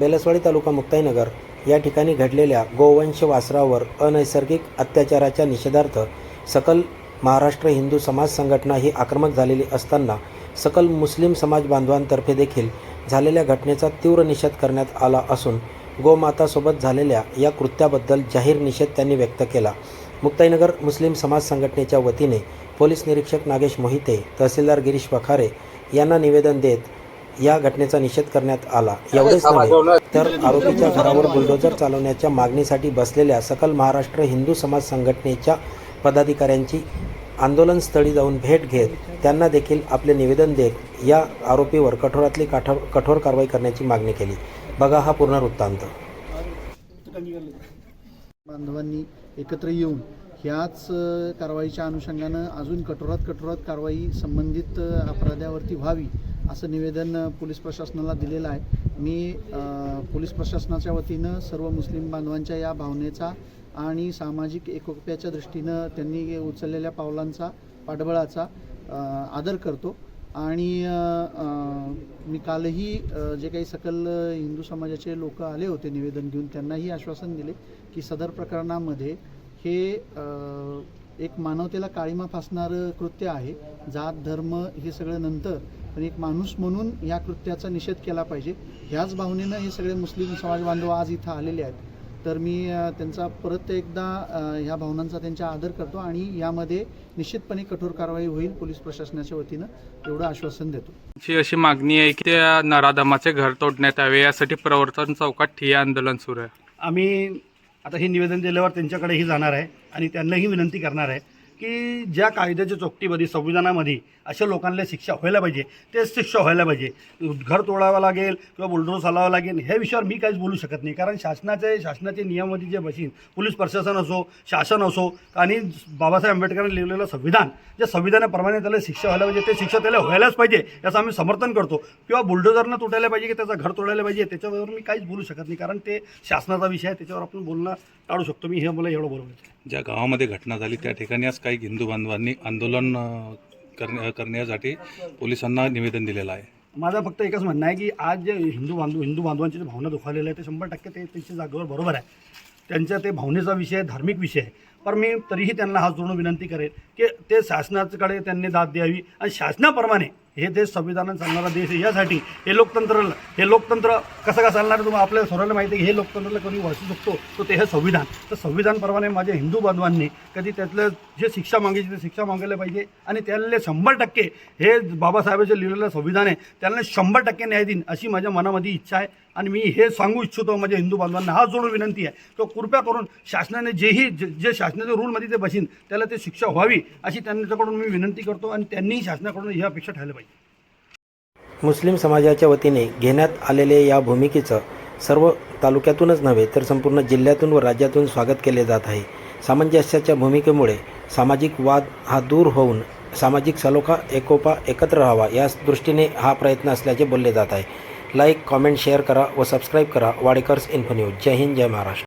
बेलसवाडी तालुका मुक्ताईनगर या ठिकाणी घडलेल्या गोवंश वासरावर अनैसर्गिक अत्याचाराच्या निषेधार्थ सकल महाराष्ट्र हिंदू समाज संघटना ही आक्रमक झालेली असताना सकल मुस्लिम समाज बांधवांतर्फे देखील झालेल्या घटनेचा तीव्र निषेध करण्यात आला असून गोमातासोबत झालेल्या या कृत्याबद्दल जाहीर निषेध त्यांनी व्यक्त केला. मुक्ताईनगर मुस्लिम समाज संघटनेच्या वतीने पोलीस निरीक्षक नागेश मोहिते तहसीलदार गिरीश वखारे यांना निवेदन देत या घटनेचा निषेध करण्यात आला. एवढेच नव्हे तर आरोपीच्या घरावर बुलडोजर चालवण्याच्या मागणीसाठी बसलेल्या सकल महाराष्ट्र हिंदू समाज संघटनेच्या पदाधिकाऱ्यांची आंदोलनस्थळी जाऊन भेट घेत त्यांना देखील आपले निवेदन देत या आरोपीवर कठोरातली काठोर कठोर कारवाई करण्याची मागणी केली. बघा हा पूर्ण वृत्तांत. बांधवांनी एकत्र येऊन ह्याच कारवाईच्या अनुषंगानं अजून कठोरात कठोरात कारवाई संबंधित अपराध्यावरती व्हावी असं निवेदन पोलीस प्रशासनाला दिलेलं आहे. मी पोलीस प्रशासनाच्या वतीनं सर्व मुस्लिम बांधवांच्या या भावनेचा आणि सामाजिक एकोप्याच्या दृष्टीनं त्यांनी उचललेल्या पावलांचा पाठबळाचा आदर करतो. आणि मी कालही जे काही सकल हिंदू समाजाचे लोक आले होते निवेदन घेऊन त्यांनाही आश्वासन दिले की सदर प्रकरणामध्ये हे एक मानवतेला काळीमा फासणारं कृत्य आहे. जात धर्म हे सगळं नंतर पण एक माणूस म्हणून या कृत्याचा निषेध केला पाहिजे. ह्याच भावनेनं हे सगळे मुस्लिम समाज बांधव आज इथं आलेले आहेत. तर मी त्यांचा परत एकदा ह्या भावनांचा त्यांचा आदर करतो आणि यामध्ये निश्चितपणे कठोर कारवाई होईल पोलीस प्रशासनाच्या वतीनं. एवढं आश्वासन देतो. ची अशी मागणी आहे की त्या नराधमाचे घर तोडण्यात यावे. यासाठी प्रवर्तन चौकात ठिय्या आंदोलन सुरू आहे. आम्ही आता हे निवेदन दिल्यावर त्यांच्याकडेही जाणार आहे आणि त्यांनाही विनंती करणार आहे. की ज्या कायद्याच्या चौकटीमध्ये संविधानामध्ये अशा लोकांना शिक्षा व्हायला पाहिजे तेच शिक्षा व्हायला पाहिजे. घर तोडावं लागेल किंवा बुलडोर चालावं लागेल ह्या विषयावर मी काहीच बोलू शकत नाही. कारण शासनाचे शासनाचे नियमामध्ये जे मशीन पोलीस प्रशासन असो शासन असो आणि बाबासाहेब आंबेडकरांनी लिहिलेलं संविधान ज्या संविधानाप्रमाणे त्याला शिक्षा व्हायला पाहिजे ते शिक्षा त्याला व्हायलाच पाहिजे याचं आम्ही समर्थन करतो. किंवा बुलडोजरनं तुटायला पाहिजे की त्याचं घर तोडायला पाहिजे त्याच्यावर मी काहीच बोलू शकत नाही. कारण ते शासनाचा विषय आहे त्याच्यावर आपण बोलणं टाळू शकतो. मी हे मला एवढं बोलवायचं आहे. ज्या गावामध्ये घटना झाली त्या ठिकाणी आज काही हिंदू बांधवांनी आंदोलन करण्या करण्यासाठी पोलिसांना निवेदन दिलेलं आहे. माझं फक्त एकच म्हणणं आहे की आज जे हिंदू बांधव हिंदू बांधवांची जे भावना दुखावलेल्या आहे ते शंभर टक्के ते त्यांच्या जागेवर बरोबर आहे. त्यांच्या ते भावनेचा विषय धार्मिक विषय आहे. पण मी तरीही त्यांना हात जोडून विनंती करेन की ते शासनाकडे त्यांनी दाद द्यावी आणि शासनाप्रमाणे हे देश संविधानात चालणारा देश आहे. यासाठी हे लोकतंत्र हे लोकतंत्र कसं का चालणार तुम्हाला आपल्या सर्वांना माहिती आहे की हे लोकतंत्राला कोणी वाचू शकतो? तर ते हे संविधान. तर संविधानप्रमाणे माझ्या हिंदू बांधवांनी कधी त्यातलं जे शिक्षा मागायची ते शिक्षा मागायला पाहिजे आणि त्याला शंभर टक्के हे बाबासाहेबांचे लिहिलेलं संविधान आहे त्यांना शंभर टक्के न्याय देईन अशी माझ्या मनामध्ये इच्छा आहे. आणि मी हे सांगू इच्छितो माझ्या हिंदू बांधवांना हा जोडून विनंती आहे. तो कृपया करून शासनाने जेही जे जे शासनाच्या रूलमध्ये ते बसीन त्याला ते शिक्षा व्हावी अशी त्यांच्याकडून मी विनंती करतो आणि त्यांनीही शासनाकडून ही अपेक्षा ठेवली पाहिजे. मुस्लिम समाजाच्या वतीने घेण्यात आलेल्या या भूमिकेचं सर्व तालुक्यातूनच नव्हे तर संपूर्ण जिल्ह्यातून व राज्यातून स्वागत केले जात आहे. सामंजस्याच्या भूमिकेमुळे सामाजिक वाद हा दूर होऊन सामाजिक सलोखा एकोपा एकत्र राहावा या दृष्टीने हा प्रयत्न असल्याचे बोलले जात आहे. लाईक कॉमेंट शेअर करा व सबस्क्राईब करा वाडेकर्स इन्फो न्यूज. जय हिंद जय महाराष्ट्र.